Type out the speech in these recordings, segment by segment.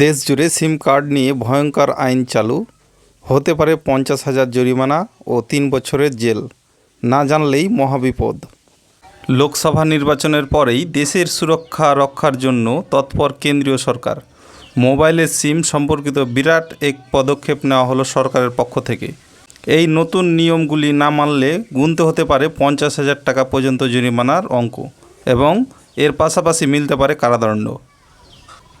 দেশ জুড়ে সিম কার্ড নিয়ে ভয়ঙ্কর আইন চালু। হতে পারে পঞ্চাশ হাজার জরিমানা ও তিন বছরের জেল। না জানলেই মহাবিপদ। লোকসভা নির্বাচনের পরেই দেশের সুরক্ষা রক্ষার জন্য তৎপর কেন্দ্রীয় সরকার। মোবাইলের সিম সম্পর্কিত বিরাট এক পদক্ষেপ নেওয়া হলো সরকারের পক্ষ থেকে। এই নতুন নিয়মগুলি না মানলে গুনতে হতে পারে পঞ্চাশ হাজার টাকা পর্যন্ত জরিমানার অঙ্ক এবং এর পাশাপাশি মিলতে পারে কারাদণ্ড।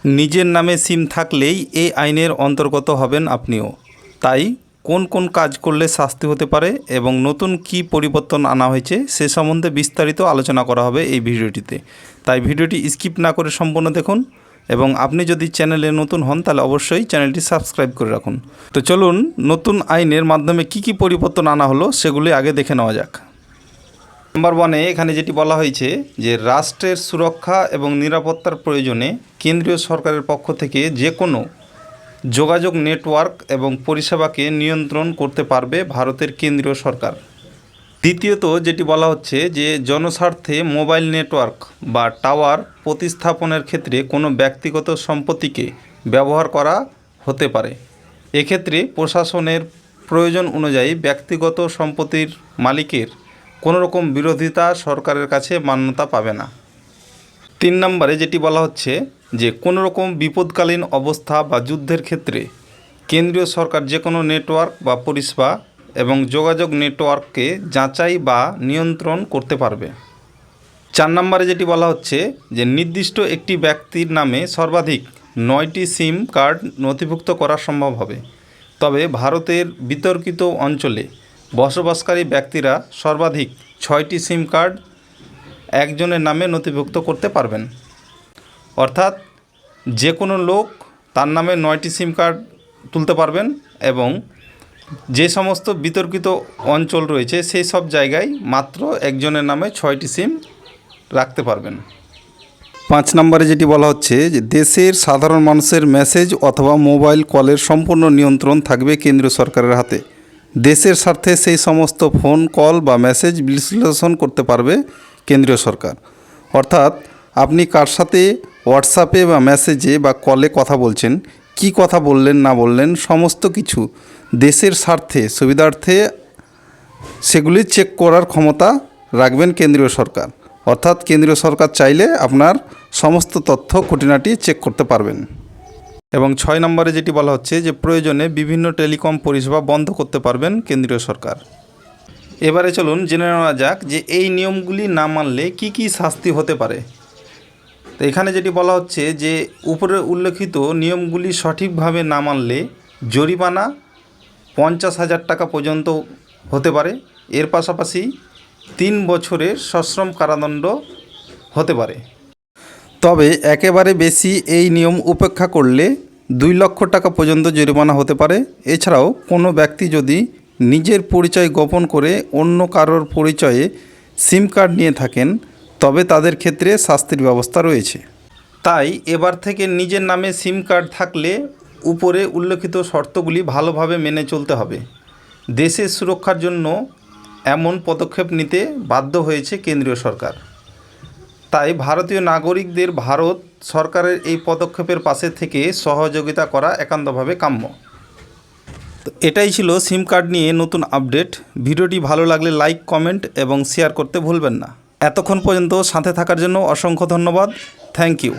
নিজের নামে সিম থাকলেই এই আইনের অন্তর্গত হবেন আপনিও। তাই কোন কোন কাজ করলে শাস্তি হতে পারে এবং নতুন কি পরিবর্তন আনা হয়েছে সে সম্বন্ধে বিস্তারিত আলোচনা করা হবে এই ভিডিওটিতে। তাই ভিডিওটি স্কিপ না করে সম্পূর্ণ দেখুন এবং আপনি যদি চ্যানেলে নতুন হন তাহলে অবশ্যই চ্যানেলটি সাবস্ক্রাইব করে রাখুন। তো চলুন নতুন আইনের মাধ্যমে কি কি পরিবর্তন আনা হলো সেগুলি আগে দেখে নেওয়া যাক। নাম্বার ওয়ানে এখানে যেটি বলা হয়েছে যে রাষ্ট্রের সুরক্ষা এবং নিরাপত্তার প্রয়োজনে কেন্দ্রীয় সরকারের পক্ষ থেকে যে কোনো যোগাযোগ নেটওয়ার্ক এবং পরিষেবাকে নিয়ন্ত্রণ করতে পারবে ভারতের কেন্দ্রীয় সরকার। দ্বিতীয়ত যেটি বলা হচ্ছে যে জনস্বার্থে মোবাইল নেটওয়ার্ক বা টাওয়ার প্রতিস্থাপনের ক্ষেত্রে কোনো ব্যক্তিগত সম্পত্তিকে ব্যবহার করা হতে পারে। এক্ষেত্রে প্রশাসনের প্রয়োজন অনুযায়ী ব্যক্তিগত সম্পত্তির মালিকের কোনো রকম বিরোধিতা সরকারের কাছে মান্যতা পাবে না। তিন নম্বরে যেটি বলা হচ্ছে যে কোনো রকম বিপদকালীন অবস্থা বা যুদ্ধের ক্ষেত্রে কেন্দ্রীয় সরকার যে কোনো নেটওয়ার্ক বা পরিষেবা এবং যোগাযোগ নেটওয়ার্ককে যাচাই বা নিয়ন্ত্রণ করতে পারবে। চার নম্বরে যেটি বলা হচ্ছে যে, নির্দিষ্ট একটি ব্যক্তির নামে সর্বাধিক নয়টি সিম কার্ড নথিভুক্ত করা সম্ভব হবে। তবে ভারতের বিতর্কিত অঞ্চলে বসবাসকারী ব্যক্তিরা সর্বাধিক ছয়টি সিম কার্ড একজনের নামে নথিভুক্ত করতে পারবেন। অর্থাৎ যে কোনো লোক তার নামে নয়টি সিম কার্ড তুলতে পারবেন এবং যে সমস্ত বিতর্কিত অঞ্চল রয়েছে সেই সব জায়গায় মাত্র একজনের নামে ছয়টি সিম রাখতে পারবেন। পাঁচ নম্বরে যেটি বলা হচ্ছে যে দেশের সাধারণ মানুষের মেসেজ অথবা মোবাইল কলের সম্পূর্ণ নিয়ন্ত্রণ থাকবে কেন্দ্রীয় সরকারের হাতে। দেশের স্বার্থে সেই সমস্ত ফোন কল বা মেসেজ বিশ্লেষণ করতে পারবে কেন্দ্রীয় সরকার। অর্থাৎ আপনি কার সাথে হোয়াটসঅ্যাপে বা মেসেজে বা কলে কথা বলছেন, কি কথা বললেন, না বললেন, সমস্ত কিছু দেশের স্বার্থে, সুবিধার্থে সেগুলি চেক করার ক্ষমতা রাখবেন কেন্দ্রীয় সরকার। অর্থাৎ কেন্দ্রীয় সরকার চাইলে আপনার সমস্ত তথ্য খুঁটিনাটি চেক করতে পারবেন। এবং ছয় নম্বরে যেটি বলা হচ্ছে যে প্রয়োজনে বিভিন্ন টেলিকম পরিষেবা বন্ধ করতে পারবেন কেন্দ্রীয় সরকার। এবারে চলুন জেনে নেওয়া যাক যে এই নিয়মগুলি না মানলে কি কি শাস্তি হতে পারে। তো এখানে যেটি বলা হচ্ছে যে উপরে উল্লেখিত নিয়মগুলি সঠিকভাবে না মানলে জরিমানা পঞ্চাশ হাজার টাকা পর্যন্ত হতে পারে। এর পাশাপাশি তিন বছরের সশ্রম কারাদণ্ড হতে পারে। তবে একেবারে বেশি এই নিয়ম উপেক্ষা করলে দুই লক্ষ টাকা পর্যন্ত জরিমানা হতে পারে। এছাড়াও কোনো ব্যক্তি যদি নিজের পরিচয় গোপন করে অন্য কারোর পরিচয়ে সিম কার্ড নিয়ে থাকেন, তবে তাদের ক্ষেত্রে শাস্তির ব্যবস্থা রয়েছে। তাই এবার থেকে নিজের নামে সিম কার্ড থাকলে উপরে উল্লেখিত শর্তগুলি ভালোভাবে মেনে চলতে হবে। দেশের সুরক্ষার জন্য এমন পদক্ষেপ নিতে বাধ্য হয়েছে কেন্দ্রীয় সরকার। তাই ভারতীয় নাগরিকদের ভারত সরকারের এই পদক্ষেপের পাশে থেকে সহযোগিতা করা একান্তভাবে কাম্য। এটাই ছিল সিম কার্ড নিয়ে নতুন আপডেট। ভিডিওটি ভালো লাগলে লাইক, কমেন্ট এবং শেয়ার করতে ভুলবেন না। এতক্ষণ পর্যন্ত সাথে থাকার জন্য অসংখ্য ধন্যবাদ। Thank you.